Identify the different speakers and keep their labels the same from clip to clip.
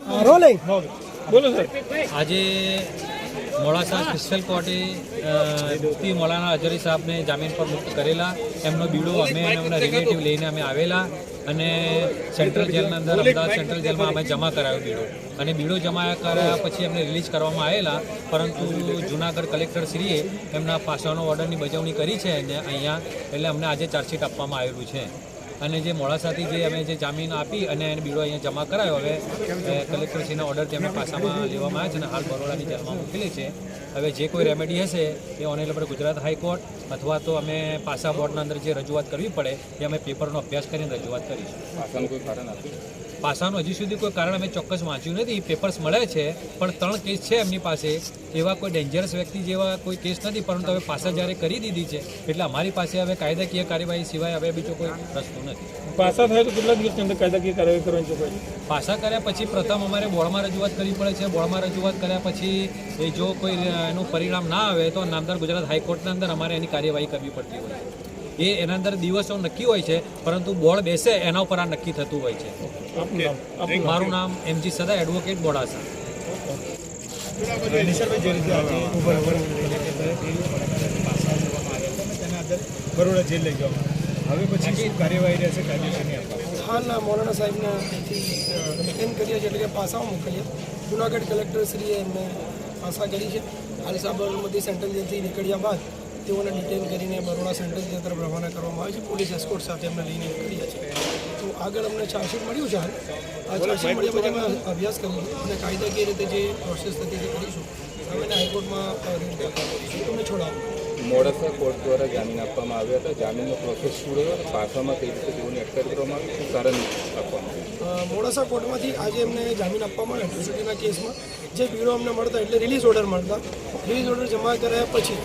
Speaker 1: Rolling
Speaker 2: બોલો sir.
Speaker 3: આજે Modasa special કોર્ટે અ, મોલાના અજરી સાહેબને જામીન પર મુક્ત કરેલા. એમનો બીડો અમે અને એમના રિલેટિવ લઈને અમે આવેલા અને સેન્ટ્રલ જેલના અંદર અમદાવાદ સેન્ટ્રલ જેલમાં અમે જમા કરાયો બીડો. અને બીડો જમા કરાયા પછી એમને રિલીઝ કરવામાં આવેલા પરંતુ જુનાગઢ કલેક્ટર શ્રીએ એમના પાસાનો ઓર્ડરની બજવણી કરી છે અને અહીંયા એટલે અમને આજે ચાર્જશીટ આપવામાં આવેલું છે. અને જે મોડાસાથી જે અમે જે જામીન આપી અને એને બીડો અહીંયા જમા કરાયો હવે કલેક્ટરશ્રીના ઓર્ડર અમે પાસામાં લેવામાં આવ્યા છે અને હાલ બરોડાની જેલમાં મોકલી છે. હવે જે કોઈ રેમેડી હશે એ ઓનેલેબલ ગુજરાત હાઈકોર્ટ અથવા તો અમે પાસા બોર્ડના અંદર જે રજૂઆત કરવી પડે એ અમે પેપરનો અભ્યાસ કરીને રજૂઆત કરીશું.
Speaker 2: પાસાનું
Speaker 3: હજી સુધી કોઈ કારણ અમે ચોક્કસ વાંચ્યું નથી. પેપર્સ મળે છે પણ ત્રણ કેસ છે એમની પાસે. એવા કોઈ ડેન્જરસ વ્યક્તિ જેવા કોઈ કેસ નથી પરંતુ હવે પાસા જ્યારે કરી દીધી છે એટલે અમારી પાસે હવે કાયદાકીય કાર્યવાહી સિવાય હવે બીજો કોઈ રસ્તો નથી.
Speaker 2: પાસા થાય તો કેટલા દિવસની અંદર કાયદાકીય કાર્યવાહી કરવાની જોગવાઈ
Speaker 3: પાસા કર્યા પછી પ્રથમ અમારે બોર્ડમાં રજૂઆત કરવી પડે છે. બોર્ડમાં રજૂઆત કર્યા પછી એ જો કોઈ એનું પરિણામ ના આવે તો નામદાર ગુજરાત હાઈકોર્ટના અંદર અમારે એની કાર્યવાહી કરવી પડતી હોય છે. એ એના અંદર દિવસો નક્કી હોય છે પરંતુ બોર્ડ બેસે એના ઉપર આ નક્કી થતું હોય છે. મારું નામ એમજી સદા એડવોકેટ બોડાસા.
Speaker 4: બરોડા જેલ લઈ જવામાં હવે પછી શું કાર્યવાહી રહેશે કાયદેસરની
Speaker 1: હાલના મૌલાના સાહેબને એમ કરીએ છીએ એટલે કે પાસાઓ મોકલીએ. જુનાગઢ કલેક્ટરશ્રીએ એમને પાસા કરી છે. હાલ સાબરમતી સેન્ટ્રલ જેલથી નીકળ્યા બાદ તેઓને ડિટેન કરીને બરોડા સેન્ટ્રલ જેલ તરફ રવાના કરવામાં આવે છે. પોલીસ એસ્કોર્ટ સાથે એમને લઈને નીકળ્યા છે. આગળ અમને ચાર્જશીટ મળ્યું છે આ ચાર્જશીટ મળ્યા પછી અમે અભ્યાસ કરીશું અને કાયદાકીય રીતે જે પ્રોસેસ થતી તે કરીશું. અમે હાઈકોર્ટમાં રીટ કરીશું તમે છોડાવો.
Speaker 5: મોડાસા કોર્ટ દ્વારા જામીન આપવામાં આવ્યા હતા. જામીનનો પ્રોસેસ શું રહ્યો અને પાસામાં કઈ રીતે તેઓને અટકાયત કરવામાં આવી શું કારણ આપવામાં
Speaker 1: મોડાસા કોર્ટમાંથી આજે એમને જામીન આપવામાં આવ્યો એટ્રોસિટીના કેસમાં જે બીડો અમને મળતા એટલે રિલીઝ ઓર્ડર મળતા. રિલીઝ ઓર્ડર જમા કરાયા પછી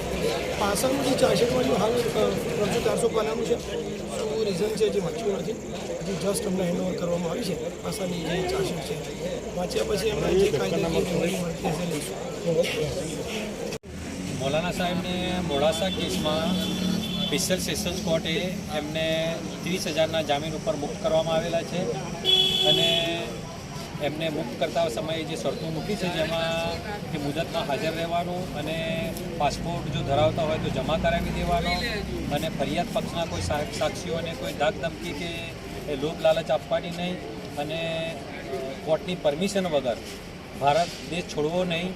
Speaker 1: પાછળનું જે ચાર્જશીટમાં જો હાલ ત્રણસો ચારસો પાનાનું છે શું રીઝન છે જે વાંચ્યું નથી. હજી જસ્ટ અમને હેન્ડઓવર કરવામાં આવી છે. પાસાની જે ચાર્જશીટ છે. વાંચ્યા પછી એમને જે લઈશું
Speaker 3: મૌલાના સાહેબને મોડાસા કેસમાં સ્પેશિયલ સેશન્સ કોર્ટે એમને ત્રીસ હજારના જામીન ઉપર મુક્ત કરવામાં આવેલા છે. અને એમને મુક્ત કરતા સમયે જે શરતો મૂકી છે, જેમાં કે મુદતમાં હાજર રહેવાનું અને પાસપોર્ટ જો ધરાવતા હોય તો જમા કરાવી દેવાનો અને ફરિયાદ પક્ષના કોઈ સાક્ષીઓને કોઈ ધાક ધમકી કે લોભ લાલચ આપવાની નહીં અને કોર્ટની પરમિશન વગર ભારત દેશ છોડવો નહીં.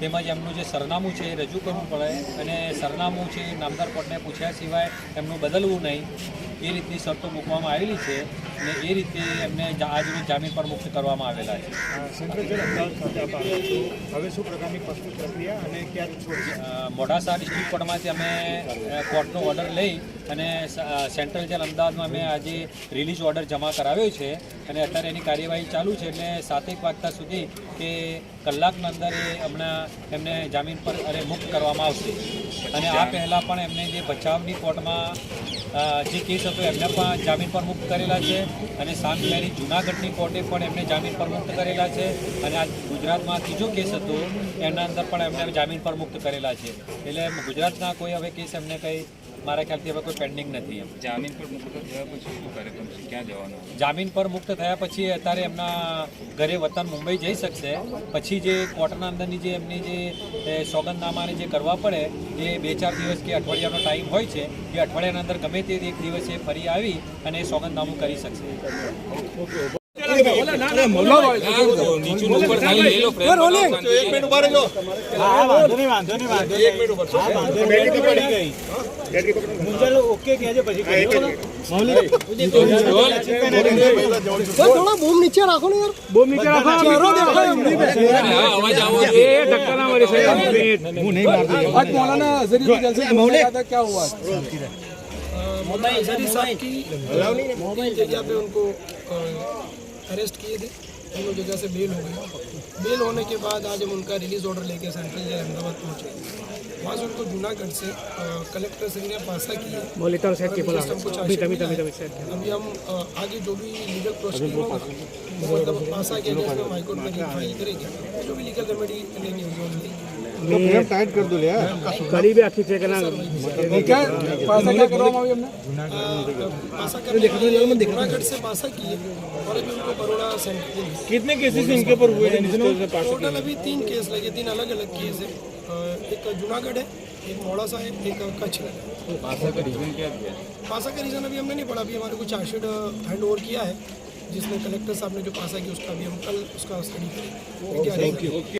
Speaker 3: તેમજ એમનું જે સરનામું છે એ રજૂ કરવું પડે અને સરનામું છે એ નામદાર કોર્ટને પૂછ્યા સિવાય એમનું બદલવું નહીં. એ રીતની શરતો મૂકવામાં આવેલી છે અને એ રીતે એમને આજરોજ જામીન પર મુક્ત કરવામાં આવેલા છે.
Speaker 4: હવે શું પ્રકારની પ્રક્રિયા અને ક્યારે
Speaker 3: મોડાસા ડિસ્ટ્રિક્ટ કોર્ટમાંથી અમે કોર્ટનો ઓર્ડર લઈ અને સેન્ટ્રલ જેલ અમદાવાદમાં મેં આજે રિલીઝ ઓર્ડર જમા કરાવ્યો છે અને અત્યારે એની કાર્યવાહી ચાલુ છે એટલે સાતેક વાગતા સુધી કે કલાકના અંદર એ હમણાં એમને જામીન પર અરે મુક્ત કરવામાં આવશે. અને આ પહેલાં પણ એમને જે બચાવની કોર્ટમાં જે કેસ હતો એમને પણ જામીન પર મુક્ત કરેલા છે અને સામખિયારી જુનાગઢની કોર્ટે પણ એમને જામીન પર મુક્ત કરેલા છે અને આ ગુજરાતમાં ત્રીજો કેસ હતો એના અંદર પણ એમને જામીન પર મુક્ત કરેલા છે. એટલે ગુજરાતના કોઈ હવે કેસ એમને કંઈ મારા ખ્યાલથી હવે કોઈ પેન્ડિંગ નથી એમ.
Speaker 5: જામીન પર મુક્ત થયા પછી શું કાર્યક્રમ છે? ક્યાં જવાનું?
Speaker 3: જામીન પર મુક્ત થયા પછી અત્યારે એમના ઘરે વતન મુંબઈ જઈ શકશે. પછી જે કોર્ટના અંદરની જે એમની જે સોગંદનામાને જે કરવા પડે એ બે ચાર દિવસ કે અઠવાડિયાનો ટાઈમ હોય છે એ અઠવાડિયાના અંદર ગમે તે એક દિવસે ફરી આવી અને એ સોગંદનામું કરી શકશે.
Speaker 1: થોડા બૂમ નીચે રાખો ને યાર
Speaker 2: બહુ નીચે રાખો.
Speaker 1: ચહેરો દેખાય એમ નહીં બેસે.
Speaker 2: એ ધક્કા ના મારી સાહેબ.
Speaker 1: आज मौलाना अजहरी की जलसे घूमने गया था क्या हुआ मोबाइल अजहरी साहब की मोबाइल जगह पे उनको अरेस्ट किए थे। उन लोग जगह से बेल हो गए। बेल होने के बाद आज हम उनका रिलीज़ ऑर्डर लेके सेंट्रल जेल अहमदाबाद पहुँचे। वहाँ से उनको जूनागढ़ से कलेक्टर सिंह ने पासा किया अभी हम आगे जो भी लीगल प्रोसीजर पासा के हाईकोर्ट में करेंगे। जो भी लीगल रेमेडी लेनी होगी तो
Speaker 4: टाइट कर दो यार।
Speaker 1: करीब क्या क्या अभी हमने मैं से पासा किए और अभी उनको
Speaker 2: कितने केसेस इनके ऊपर हुए हैं
Speaker 1: टोटल अभी तीन केस लगे तीन अलग अलग केस है। एक जूनागढ़ है एक मोड़ा सा है एक कच्छ है
Speaker 5: पासा का रीजन क्या
Speaker 1: पासा का रीजन अभी हमने नहीं पढ़ा अभी हमारे को चार्जशीट हैंड ओवर किया है जिसमें कलेक्टर साहब ने जो पासा किया उसका भी हम कल उसका स्टडी करेंगे।